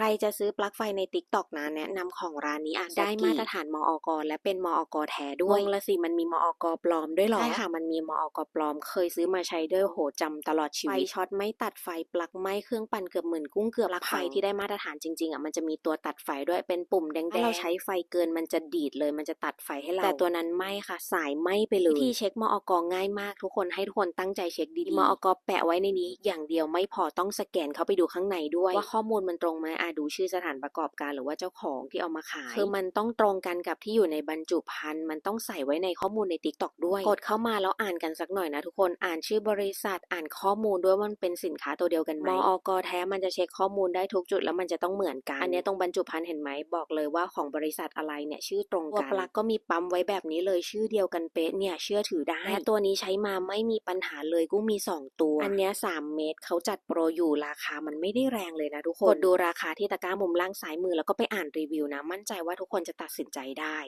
ใครจะซื้อปลั๊กไฟใน TikTok นะแนะนำของร้านนี้อะได้มาตรฐานมอกและเป็นมอกแท้ด้วยงงละสิมันมีมอกปลอมด้วยเหรอใช่ค่ะมันมีมอกปลอม เคยซื้อมาใช้ด้วยโหจำตลอดชีวิตไฟช็อตไม่ตัดไฟปลั๊กไหม้เครื่องปั่นเกือบหมื่นกุ้งเกือบปลั๊กไฟที่ได้มาตรฐานจริงๆอะมันจะมีตัวตัดไฟด้วยเป็นปุ่มแดงๆถ้าเราใช้ไฟเกินมันจะดีดเลยมันจะตัดไฟให้เราแต่ตัวนั้นไม่ค่ะ สายไหม้ไปเลยวิธีเช็คมอกง่ายมาก ทุกคนให้ทุกคนตั้งใจเช็คดีๆมอกแปะไว้ในนี้ อย่างเดียวไม่พอต้องสแกนเข้าไปดูข้างในด้วยว่าข้อมูลมันตรงไหมอะดูชื่อสถานประกอบการหรือว่าเจ้าของที่เอามาขาย คือมันต้องตรงกันกับที่อยู่ในบรรจุภัณฑ์มันต้องใส่ไว้ในข้อมูลใน t ิ k t o k ด้วย กดเข้ามาแล้วอ่านกันสักหน่อยนะทุกคนอ่านชื่อบริษัทอ่านข้อมูลด้วยว่ามันเป็นสินค้าตัวเดียวกันไหมมอกแท้มันจะเช็คข้อมูลได้ทุกจุดแล้วมันจะต้องเหมือนกัน อันนี้ตรงบรรจุภัณฑ์เห็นไหมบอกเลยว่าของบริษัทอะไรเนี่ยชื่อตรงกันตัวปลั๊กก็มีปั๊มไว้แบบนี้เลยชื่อเดียวกันเป๊ะเนี่ยเชื่อถือได้และตัวนี้ใช้มาไม่มีปัญหาเลยกุ้งมี 2 ตัว อันเนี้ย3เมตรเขาจัดโปรอยู่ราคามันไม่ได้แรงเลยนะทุกคนกดดูราคาที่ตะกร้ามุมล่างซ้ายมือแล้วก็ไปอ่านรีวิวนะ มั่นใจว่าทุกคนจะตัดสินใจได้